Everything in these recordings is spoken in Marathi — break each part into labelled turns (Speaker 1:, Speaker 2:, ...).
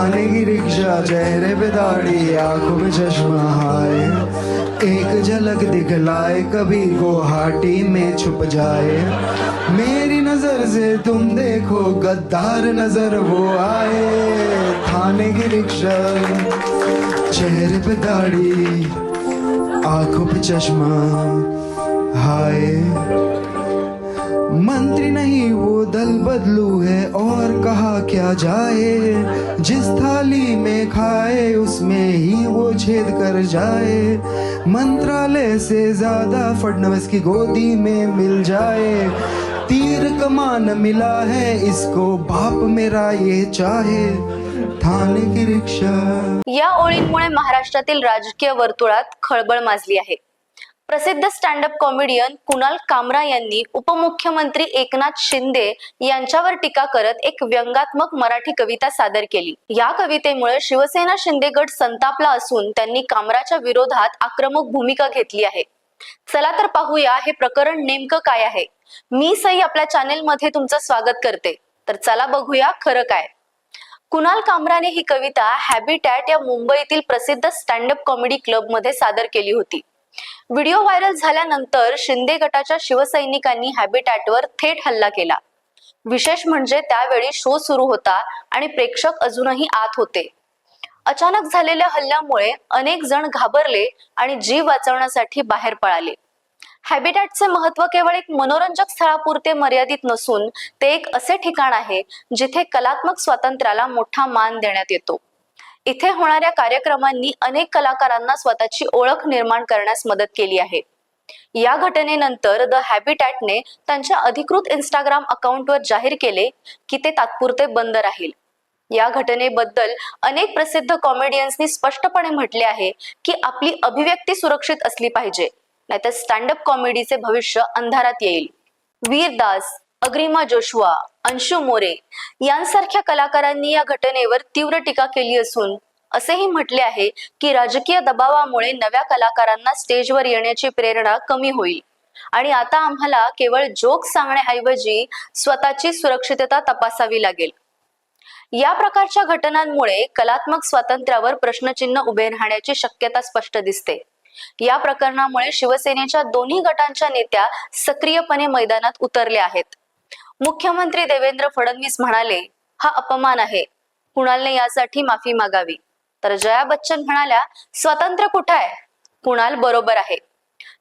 Speaker 1: थाने की रिक्शा, चेहरे पे दाढ़ी, आँखों में चश्मा, हाय। एक झलक दिखलाए, कभी गुवाहाटी में छुप जाए। मेरी नज़र से तुम देखो, गद्दार नज़र वो आए। थाने की रिक्शा, चेहरे पे दाढ़ी, आँखों पे चश्मा, हाय। मंत्री नहीं, वो दल बदलू है, और कहा क्या जाए। जिस थाली में खाए, उसमें ही वो छेद कर जाए। मंत्रालय से ज़्यादा फडनवीस की गोदी में मिल जाए। तीर कमान मिला है, इसको बाप मेरा ये चाहे। थाने की रिक्शा।
Speaker 2: या ओळींमुळे महाराष्ट्रातील राजकीय वर्तुळात खळबळ माजली आहे. प्रसिद्ध स्टँडअप कॉमेडियन कुणाल कामरा यांनी उपमुख्यमंत्री एकनाथ शिंदे यांच्यावर टीका करत एक व्यंगात्मक मराठी कविता सादर केली. या कवितेमुळे शिवसेना शिंदे गट संतापला असून त्यांनी कामराच्या विरोधात आक्रमक भूमिका घेतली आहे. चला तर पाहूया हे प्रकरण नेमकं काय आहे. मी सई आपल्या चॅनेल मध्ये तुमचं स्वागत करते. तर चला बघूया खरं काय. कुणाल कामराने ही कविता हॅबिटॅट या मुंबईतील प्रसिद्ध स्टँडअप कॉमेडी क्लबमध्ये सादर केली होती. व्हिडिओ व्हायरल झाल्यानंतर शिंदे गटाच्या शिवसैनिकांनी हॅबिटॅटवर थेट हल्ला केला. विशेष म्हणजे त्यावेळी शो सुरू होता आणि प्रेक्षक अजूनही आत होते. अचानक झालेल्या हल्ल्यामुळे अनेक जण घाबरले आणि जीव वाचवण्यासाठी बाहेर पळाले. हॅबिटॅटचे महत्त्व केवळ एक मनोरंजक स्थळापुरते मर्यादित नसून ते एक असे ठिकाण आहे जिथे कलात्मक स्वातंत्र्याला मोठा मान देण्यात येतो. इथे होणाऱ्या कार्यक्रमांनी अनेक कलाकारांना स्वतःची ओळख निर्माण करण्यास मदत केली आहे. या घटनेनंतर द हॅबिटॅटने त्यांच्या अधिकृत इंस्टाग्राम अकाउंटवर जाहीर केले की ते तात्पुरते बंद राहील. या घटनेबद्दल अनेक प्रसिद्ध कॉमेडियन्सनी स्पष्टपणे म्हटले आहे की आपली अभिव्यक्ती सुरक्षित असली पाहिजे नाहीतर स्टँडअप कॉमेडीचे भविष्य अंधारात येईल. वीरदास अग्रिमा जोशुआ अंशु मोरे यांसारख्या कलाकारांनी या घटनेवर तीव्र टीका केली असून असेही म्हटले आहे की राजकीय दबावामुळे नव्या कलाकारांना स्टेजवर येण्याची प्रेरणा कमी होईल. आणि आता आम्हाला केवळ जोक सांगण्याऐवजी स्वतःची सुरक्षितता तपासावी लागेल. या प्रकारच्या घटनांमुळे कलात्मक स्वातंत्र्यावर प्रश्नचिन्ह उभे राहण्याची शक्यता स्पष्ट दिसते. या प्रकरणामुळे शिवसेनेच्या दोन्ही गटांच्या नेत्या सक्रियपणे मैदानात उतरल्या आहेत. मुख्यमंत्री देवेंद्र फडणवीस म्हणाले हा अपमान आहे. कुणालने यासाठी माफी मागावी? तर जया बच्चन म्हणाल्या स्वातंत्र्य कुठं आहे? कुणाल बरोबर आहे.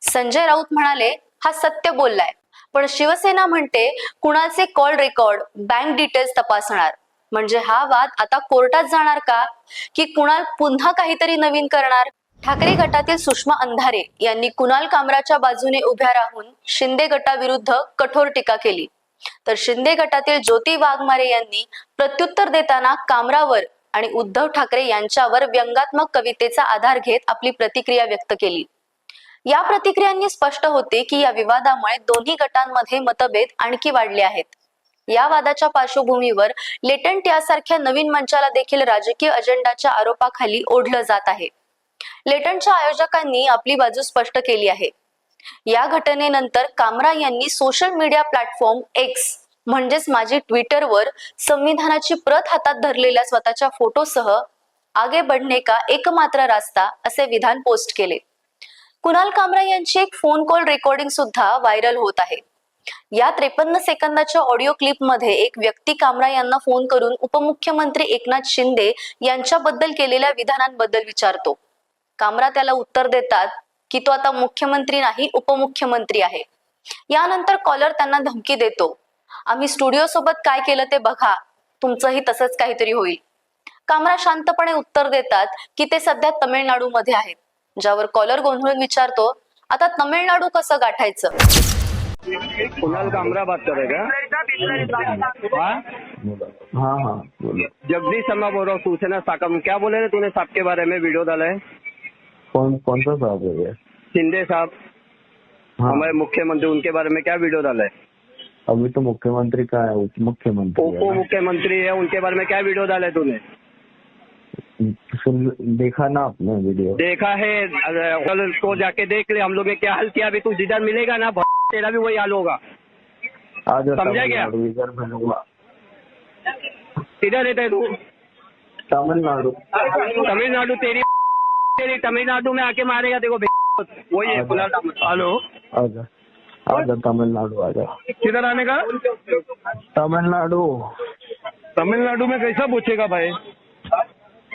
Speaker 2: संजय राऊत म्हणाले हा सत्य बोललाय. पण शिवसेना म्हणते कुणालचे कॉल रेकॉर्ड बँक डिटेल्स तपासणार. म्हणजे हा वाद आता कोर्टात जाणार का? की कुणाल पुन्हा काहीतरी नवीन करणार? ठाकरे गटातील सुषमा अंधारे यांनी कुणाल कामराच्या बाजूने उभ्या राहून शिंदे गटाविरुद्ध कठोर टीका केली. तर शिंदे गटातील ज्योती वाघमारे यांनी प्रत्युत्तर देताना कामरावर आणि उद्धव ठाकरे यांच्यावर व्यंगात्मक कवितेचा आधार घेत आपली प्रतिक्रिया व्यक्त केली. या प्रतिक्रियांनी स्पष्ट होते की या विवादामुळे दोन्ही गटांमध्ये मतभेद आणखी वाढले आहेत. या वादाच्या पार्श्वभूमीवर लेटंट यासारख्या नवीन मंचाला देखील राजकीय अजेंडाच्या आरोपाखाली ओढलं जात आहे. लेटंटच्या आयोजकांनी आपली बाजू स्पष्ट केली आहे. या घटनेनंतर कामरा यांनी सोशल मीडिया प्लॅटफॉर्म एक्स म्हणजेच माझी ट्विटरवर संविधानाची प्रत हातात धरलेल्या स्वतःच्या फोटोसह आगे बढ़णे का एकमात्र रास्ता असे विधान पोस्ट केले. कुणाल कामरा यांची एक फोन कॉल रेकॉर्डिंग सुद्धा व्हायरल होत आहे. या त्रेपन्न सेकंदाच्या ऑडिओ क्लिपमध्ये एक व्यक्ती कामरा यांना फोन करून उपमुख्यमंत्री एकनाथ शिंदे यांच्याबद्दल केलेल्या विधानांबद्दल विचारतो. कामरा त्याला उत्तर देतात की तो आता मुख्यमंत्री नाही उपमुख्यमंत्री आहे. यानंतर कॉलर त्यांना धमकी देतो. आम्ही स्टुडिओ सोबत काय केलं ते बघा. तुमचंही तसंच काहीतरी होईल. कामरा शांतपणे उत्तर देतात की ते सध्या तमिळनाडूमध्ये आहेत. ज्यावर कॉलर गोंधळून विचारतो आता तमिळनाडू कसं गाठायचं?
Speaker 3: कुणाल कामरा बात कर क्या हाँ?
Speaker 4: हाँ बोलो
Speaker 3: जगदीश शर्मा बोल रहा हूँ सूचना शाखा में क्या बोले रे तूने साहब के बारे में? वीडियो डाला है.
Speaker 4: कौन कौन सा साहब है ये?
Speaker 3: शिंदे साहब।
Speaker 4: हाँ।
Speaker 3: हमारे मुख्यमंत्री उनके बारे में क्या वीडियो डाला है?
Speaker 4: अभी तो मुख्यमंत्री का है उप मुख्यमंत्री
Speaker 3: उप मुख्यमंत्री है उनके बारे में क्या वीडियो डाला है तूने?
Speaker 4: देखा ना आपने वीडियो
Speaker 3: देखा है कल तो जाके देख ले हम लोग ने क्या हाल किया अभी तू जिधर मिलेगा ना तेरा भी वही हाल होगा। समझा
Speaker 4: मिलूँगा
Speaker 3: किधर रहता है तू।
Speaker 4: तमिलनाडु।
Speaker 3: तमिलनाडु तेरी तेरी तमिलनाडु में आके मारेगा देखो वही है। हेलो
Speaker 4: आ जा आ जा तमिलनाडु आ जा
Speaker 3: किधर आने का?
Speaker 4: तमिलनाडु।
Speaker 3: तमिलनाडु में कैसा पूछेगा भाई?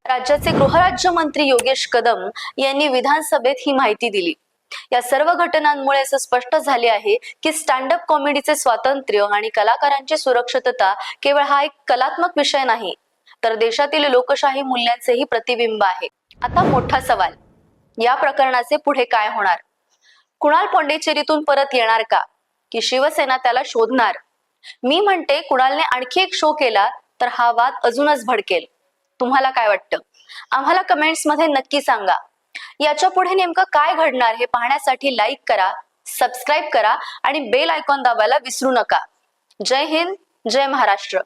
Speaker 2: राज्याचे गृहराज्यमंत्री योगेश कदम यांनी विधानसभेत ही माहिती दिली. या सर्व घटनांमुळे असं स्पष्ट झाले आहे की स्टँड अप कॉमेडीचे स्वातंत्र्य आणि कलाकारांची सुरक्षितता केवळ हा एक कलात्मक विषय नाही तर देशातील लोकशाही मूल्यांचेही प्रतिबिंब आहे. आता मोठा सवाल. या प्रकरणाचे पुढे काय होणार? कुणाल पोंडेचेरीतून परत येणार का? की शिवसेना त्याला शोधणार? मी म्हणते कुणालने आणखी एक शो केला तर हा वाद अजूनच भडकेल. तुम्हाला काय वाटतं? आम्हाला कमेंट्समध्ये नक्की सांगा. याच्यापुढे नेमकं काय घडणार हे पाहण्यासाठी लाईक करा सबस्क्राईब करा आणि बेल आयकॉन दाबायला विसरू नका. जय हिंद जय महाराष्ट्र.